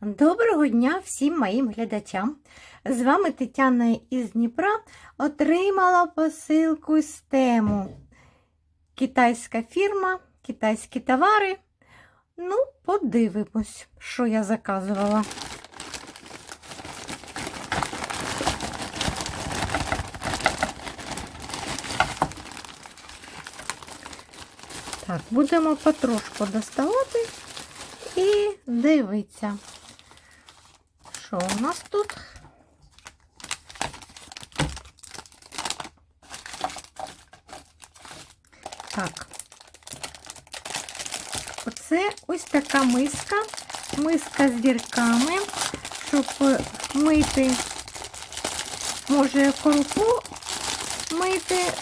Доброго дня всім моїм глядачам. З вами Тетяна із Дніпра отримала посилку з тему. Китайська фірма, китайські товари. Ну, подивимось, що я заказувала. Так, будемо потрошку доставати і дивитися, що у нас тут. Так. Оце ось така миска, миска з дірками, щоб мити, може, крупу мити,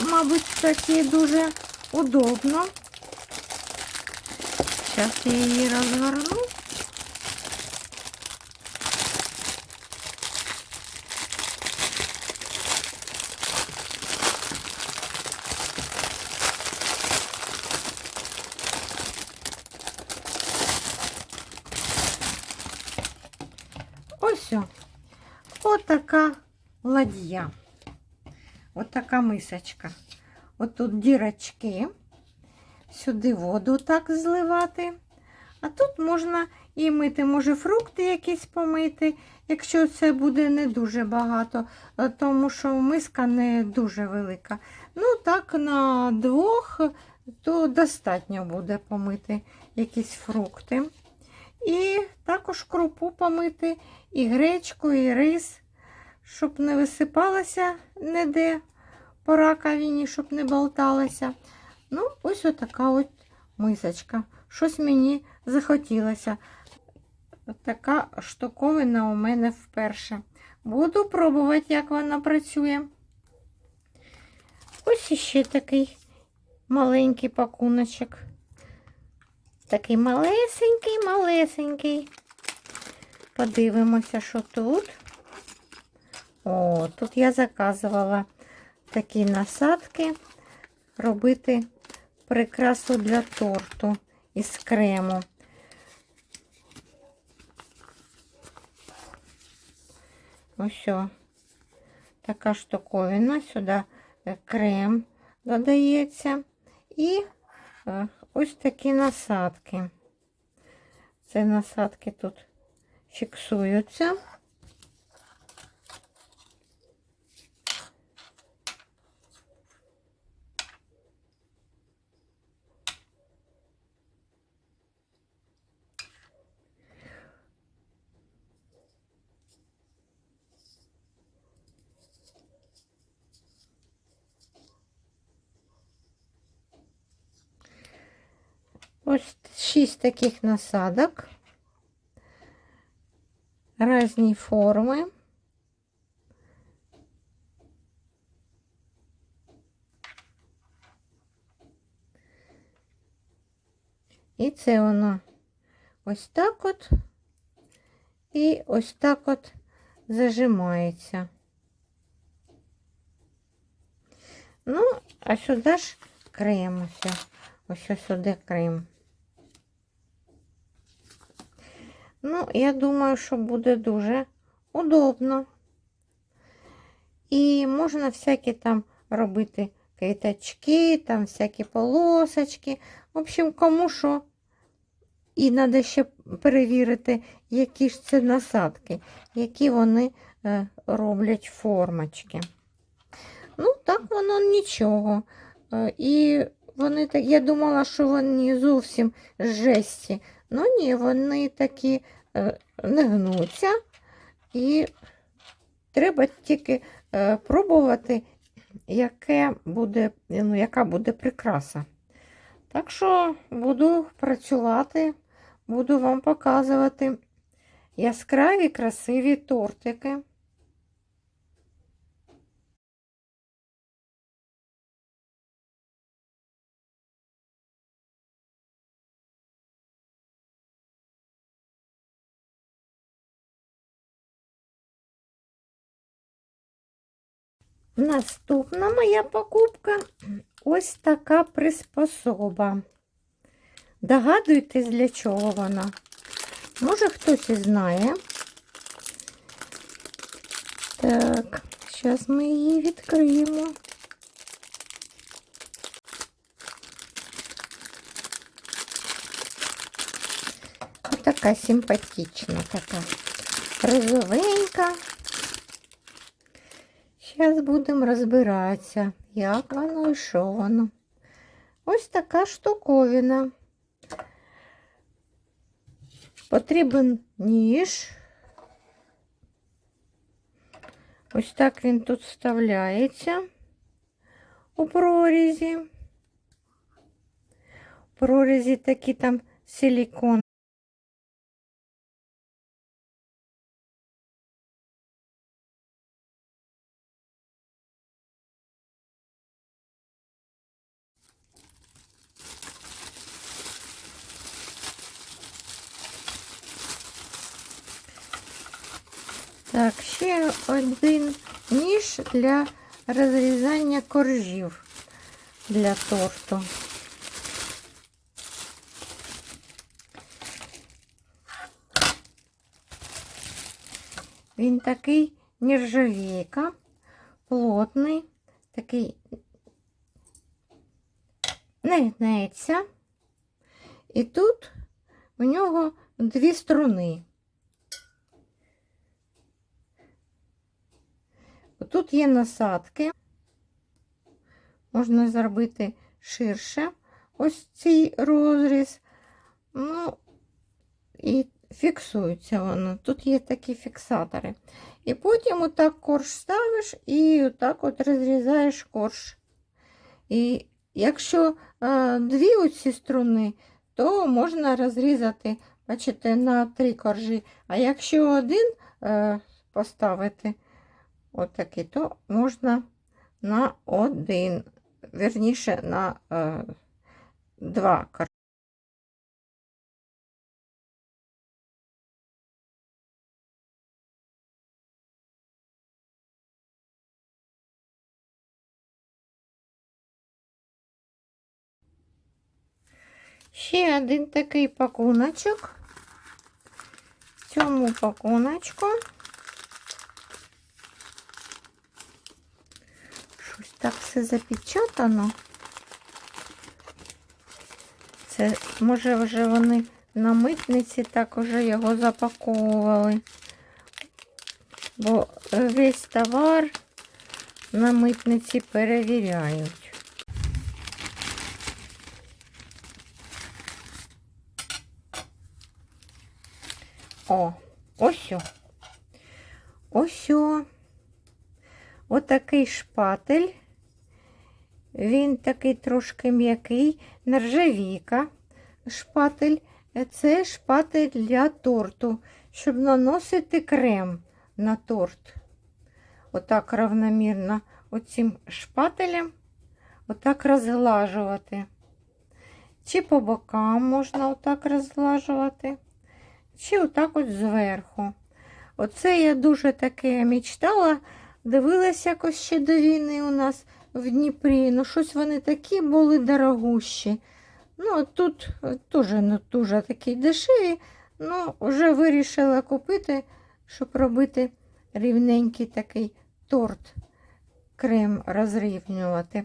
мабуть, таки дуже удобно. Зараз я її розгорну. Ось о. Отака ладья. Отака мисочка. Отут дірочки. Сюди воду так зливати. А тут можна і мити, може, фрукти якісь помити, якщо це буде не дуже багато, тому що миска не дуже велика. Ну, так, на двох, то достатньо буде помити якісь фрукти. І також крупу помити, і гречку, і рис, щоб не висипалося ніде по раковині, щоб не болталося. Ну, ось отака от мисочка. Щось мені захотілося. Така штуковина у мене вперше. Буду пробувати, як вона працює. Ось іще такий маленький пакуночок. Такий малесенький, малесенький. Подивимося, що тут. О, тут я заказувала такі насадки робити прикрасу для торту із крему. Ось така штуковина, сюди е, крем додається. І е, ось такі насадки. Це насадки тут фіксуються. Ось шість таких насадок. Різні форми. І це воно ось так от і ось так от зажимається. Ну, а сюди ж крем ось. Ось ось сюди крем. Ну, я думаю, що буде дуже удобно. І можна всякі там робити квіточки, там всякі полосочки. В общем, кому що. І треба ще перевірити, які ж це насадки, які вони е, роблять формочки. Ну, так воно нічого. Е, і вони я думала, що вони зовсім жесті. Ну ні, вони такі е, не гнуться. І треба тільки е, пробувати, яке буде, ну, яка буде прикраса. Так що буду працювати, буду вам показувати яскраві красиві тортики. Наступна моя покупка ось така приспособа. Догадуєтесь, для чого вона? Може, хтось і знає. Так, зараз ми її відкриємо. Така симпатична, така розовенька. Зараз будемо розбиратися, як воно і що воно. Ось така штуковина. Потрібен ніж. Ось так він тут вставляється у прорізі. У прорізі такі там силікон. Так, ще один ніж для розрізання коржів для торту. Він такий нержавійка, плотний, такий не гнеться. І тут у нього дві струни. Тут є насадки, можна зробити ширше ось цей розріз. Ну, і фіксується воно. Тут є такі фіксатори. І потім отак корж ставиш і отак от розрізаєш корж. І якщо е, дві оці струни, то можна розрізати, бачите, на три коржі. А якщо один е, поставити, отакий, то можна на один, верніше на е, два. Ще один такий пакуночок. Цьому пакуночку щось так все запечатано. Це, може, вже вони на митниці так уже його запаковували. Бо весь товар на митниці перевіряють. О, ось. Ось. Отакий шпатель. Він такий трошки м'який, нержавійка. Шпатель. Це шпатель для торту, щоб наносити крем на торт. Отак равномірно оцим шпателем отак розглажувати. Чи по бокам можна отак розглажувати чи отак от зверху. Оце я дуже таке мечтала, дивилася якось ще до війни у нас в Дніпрі. Ну, щось вони такі були дорогущі. Ну, тут теж не дуже такі дешеві. Ну, вже вирішила купити, щоб робити рівненький такий торт, крем розрівнювати.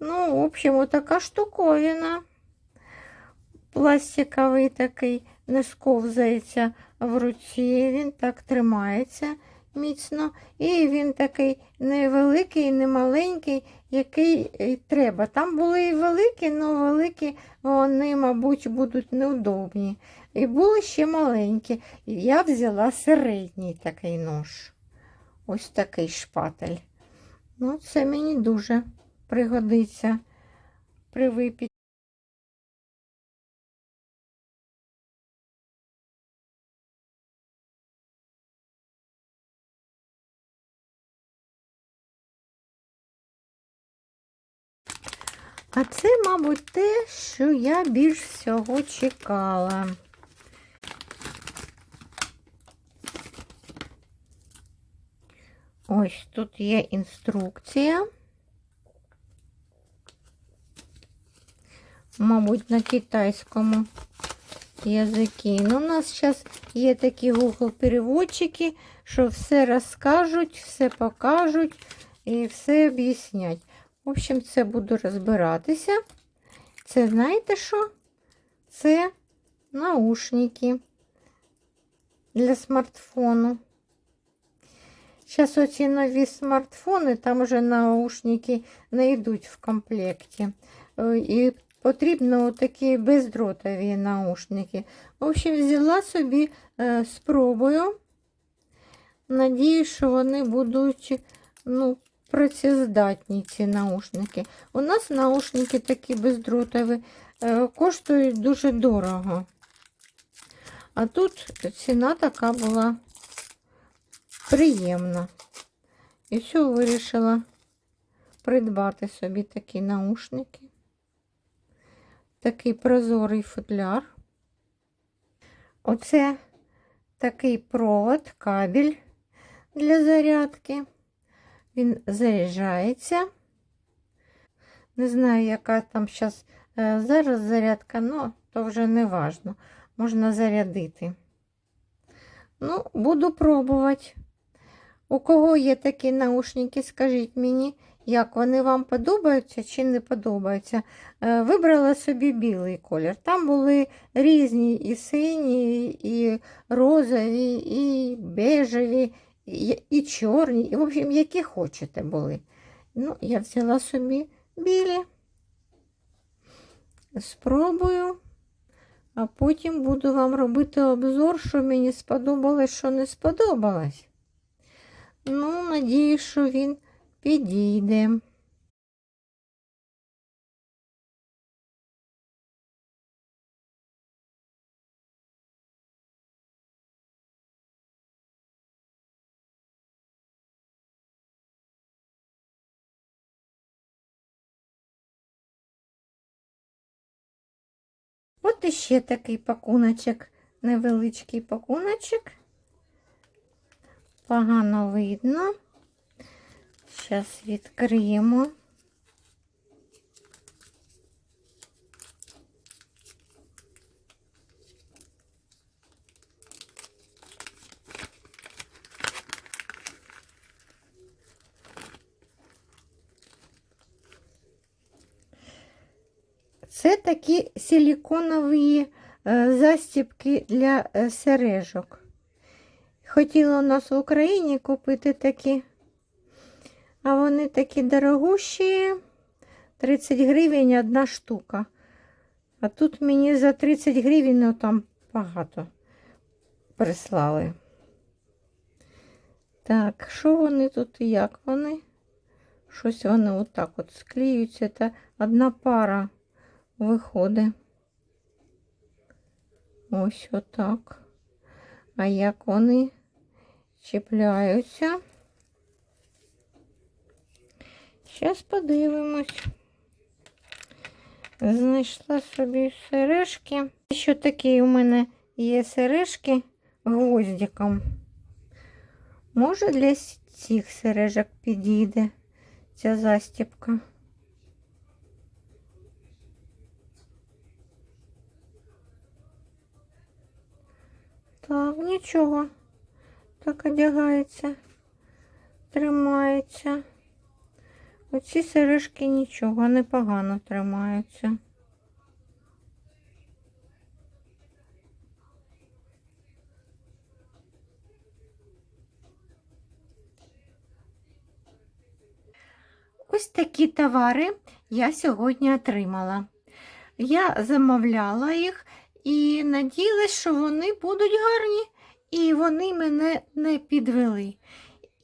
Ну, в общем, отака штуковина. Пластиковий такий не сковзається в руці, він так тримається міцно. І він такий невеликий, не маленький, який треба. Там були і великі, але великі вони, мабуть, будуть неудобні. І були ще маленькі. Я взяла середній такий нож. Ось такий шпатель. Ну, це мені дуже пригодиться при випічці. А це, мабуть, те, що я більш всього чекала. Ось тут є інструкція. Мабуть, на китайському язики. Ну, у нас зараз є такі Google переводчики, що все розкажуть, все покажуть і все об'яснять. В общем, це буду розбиратися. Це знаєте що? Це наушники для смартфону. Зараз оці нові смартфони, там вже наушники не йдуть в комплекті. Е, І потрібно такі бездротові наушники. В общем, взяла собі, е, спробую. Надіюсь, що вони будуть ну, працездатні, ці наушники. У нас наушники такі бездротові е, коштують дуже дорого. А тут ціна така була приємна. І все, вирішила придбати собі такі наушники. Такий прозорий футляр. Оце такий провод, кабель для зарядки. Він заряджається. Не знаю, яка там зараз зараз зарядка, але то вже не важно. Можна зарядити. Ну, буду пробувати. У кого є такі наушники, скажіть мені, як вони вам подобаються чи не подобаються. Е, Вибрала собі білий колір. Там були різні і сині, і розові, і бежеві, і, чорні, і, в общем, які хочете були. Ну, я взяла собі білі. Спробую, а потім буду вам робити обзор, що мені сподобалось, що не сподобалось. Ну, надіюсь, що він підійде. От іще такий пакуночок, невеличкий пакуночок. Погано видно. Зараз відкриємо. Це такі силіконові е, застібки для е, сережок. Хотіла у нас в Україні купити такі, а вони такі дорогущі, 30 гривень одна штука. А тут мені за 30 гривень ну, там багато прислали. Так, що вони тут і як вони? Щось вони отак от склеюються. Це одна пара виходить. Ось отак. А як вони чіпляються? Зараз подивимось. Знайшла собі сережки. Ще такі у мене є сережки гвоздиком. Може, для цих сережок підійде ця застібка. Так, нічого. Так одягається, тримається. Оці сережки нічого, непогано тримаються. Ось такі товари я сьогодні отримала. Я замовляла їх і надіялась, що вони будуть гарні, і вони мене не підвели.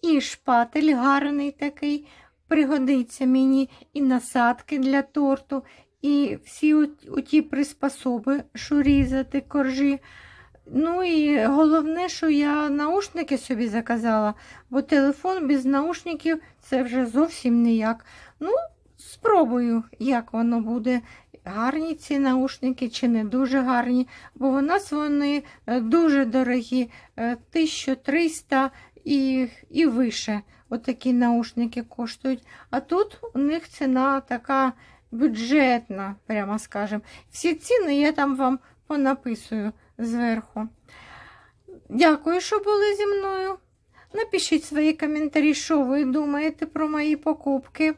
І шпатель гарний такий, пригодиться мені, і насадки для торту, і всі у ті приспособи, що різати коржі. Ну і головне, що я наушники собі заказала, бо телефон без наушників це вже зовсім ніяк. Ну, спробую, як воно буде. Гарні ці наушники чи не дуже гарні, бо у нас вони е, дуже дорогі, е, 1300 і, і вище. Отакі наушники коштують. А тут у них ціна така бюджетна, прямо скажем. Всі ціни я там вам понаписую зверху. Дякую, що були зі мною. Напишіть свої коментарі, що ви думаєте про мої покупки.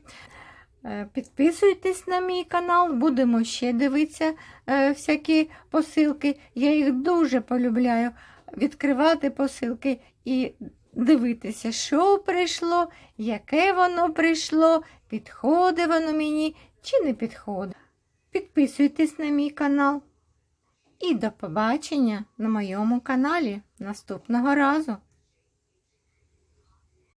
Е, Підписуйтесь на мій канал, будемо ще дивитися е, всякі посилки. Я їх дуже полюбляю. Відкривати посилки і дивитися, що прийшло, яке воно прийшло, підходить воно мені чи не підходить. Підписуйтесь на мій канал. І до побачення на моєму каналі наступного разу.